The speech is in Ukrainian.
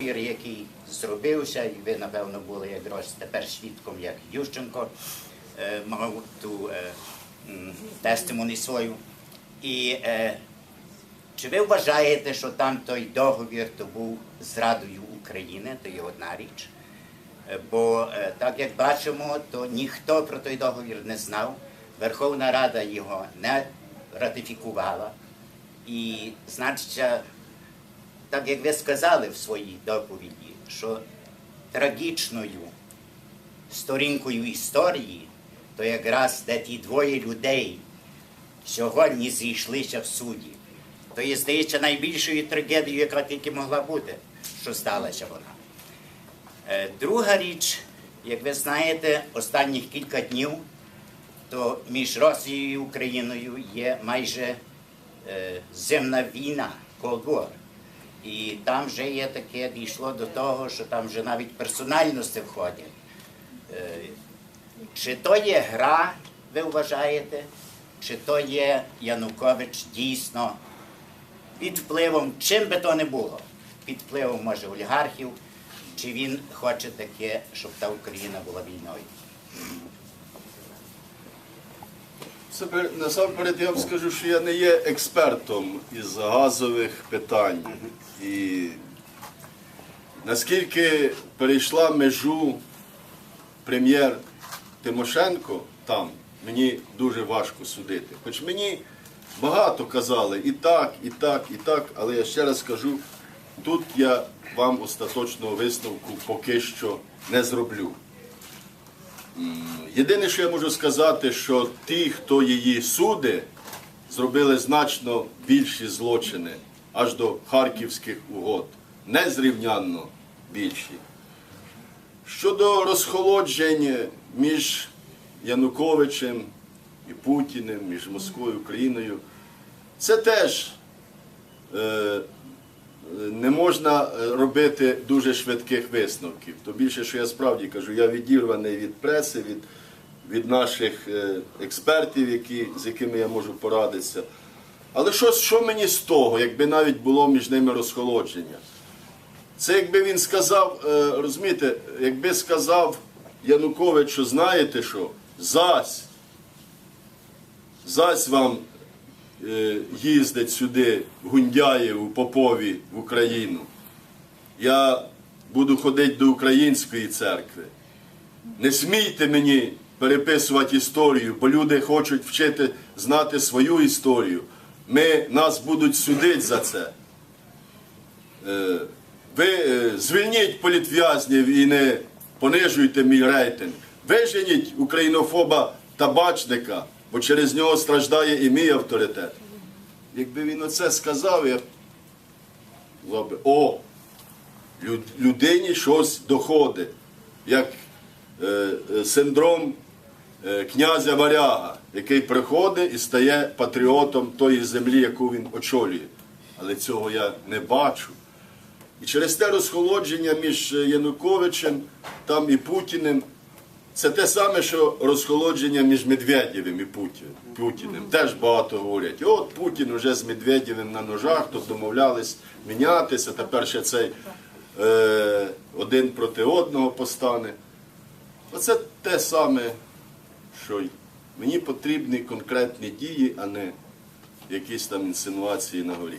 договір, який зробився, і ви, напевно, були якраз тепер свідком, як Ющенко е, мав ту е, тестимоні свою. І е, чи ви вважаєте, що там той договір то був зрадою України, то є одна річ? Е, Бо е, так як бачимо, то ніхто про той договір не знав. Верховна Рада його не ратифікувала. І значить, так як ви сказали в своїй доповіді, що трагічною сторінкою історії, то якраз де ті двоє людей сьогодні зійшлися в суді, то є, здається, найбільшою трагедією, яка тільки могла бути, що сталася вона. Е, Друга річ, як ви знаєте, останніх кілька днів, то між Росією і Україною є майже е, земна війна, War. І там вже є таке, дійшло до того, що там вже навіть персональності входять. Е, Чи то є гра, ви вважаєте, чи то є Янукович дійсно під впливом, чим би то не було, під впливом, може, олігархів, чи він хоче таке, щоб та Україна була війною? Насамперед я вам скажу, що я не є експертом із газових питань. І наскільки перейшла межу прем'єр Тимошенко там, мені дуже важко судити. Хоч мені багато казали і так, і так, і так, але я ще раз скажу, тут я вам остаточного висновку поки що не зроблю. Єдине, що я можу сказати, що ті, хто її суди, зробили значно більші злочини аж до харківських угод, незрівнянно більші. Щодо розхолоджень між Януковичем і Путіним, між Москвою і Україною, це теж е, не можна е, робити дуже швидких висновків. То більше, що я справді кажу, я відірваний від преси, від, від наших е, експертів, які, з якими я можу порадитися. Але що, що мені з того, якби навіть було між ними розхолодження? Це якби він сказав, е, розумієте, якби сказав Янукович, що знаєте що, зась, зась вам їздить сюди Гундяєв, у Попові, в Україну. Я буду ходити до української церкви. Не смійте мені переписувати історію, бо люди хочуть вчити знати свою історію. Ми, нас будуть судити за це. Е, Ви е, звільніть політв'язнів і не понижуйте мій рейтинг. Виженіть українофоба табачника, бо через нього страждає і мій авторитет. Якби він оце сказав, я б би, о, людині щось доходить, як е, е, синдром е, князя Варяга, який приходить і стає патріотом тої землі, яку він очолює. Але цього я не бачу. І через те розхолодження між е, Януковичем там і Путіним, це те саме, що розхолодження між Медведєвим і Путін- Путіним. Теж багато говорять. От Путін вже з Медведєвим на ножах, то домовлялись мінятися, тепер ще цей е, один проти одного постане. Оце те саме, що й мені потрібні конкретні дії, а не якісь там інсинуації на горі.